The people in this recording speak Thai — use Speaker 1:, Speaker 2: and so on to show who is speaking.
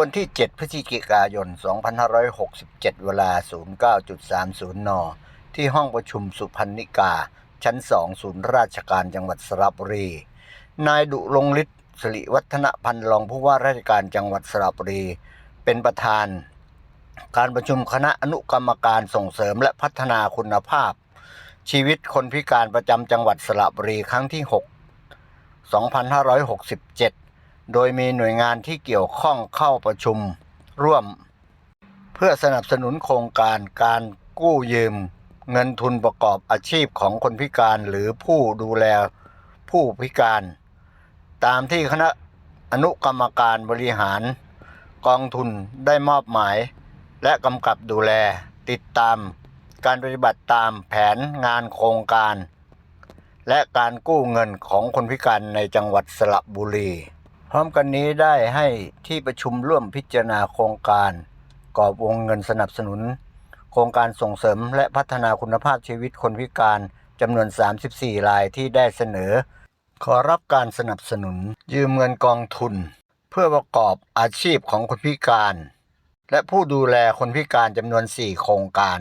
Speaker 1: วันที่ 7 พฤศจิกายน 2567 เวลา 09.30 น ที่ห้องประชุมสุพรรณิกา ชั้น 2 ศูนย์ราชการจังหวัดสระบุรี นายดุลงฤทธิ์สิริวัฒนพันธ์รองผู้ว่าราชการจังหวัดสระบุรี เป็นประธาน การประชุมคณะอนุกรรมการส่งเสริมและพัฒนาคุณภาพ ชีวิตคนพิการประจำจังหวัดสระบุรีครั้งที่ 6 2567 โดยมีหน่วยงานที่เกี่ยวข้องเข้าประชุมร่วม เพื่อสนับสนุนโครงการการกู้ยืม เงินทุนประกอบอาชีพของคนพิการหรือผู้ดูแลผู้พิการ ตามที่คณะอนุกรรมการบริหาร กองทุนได้มอบหมาย และกำกับดูแลติดตาม การปฏิบัติตามแผนงานโครงการ และการกู้เงินของคนพิการในจังหวัดสระบุรี พร้อมกันนี้ได้ให้ที่ประชุมร่วมพิจารณาโครงการกอบวงเงินสนับสนุน โครงการส่งเสริมและพัฒนาคุณภาพชีวิตคนพิการจำนวน 34 รายที่ได้เสนอ ขอรับการสนับสนุน ยืมเงินกองทุน เพื่อประกอบอาชีพของคนพิการ และผู้ดูแลคนพิการจำนวน 4 โครงการ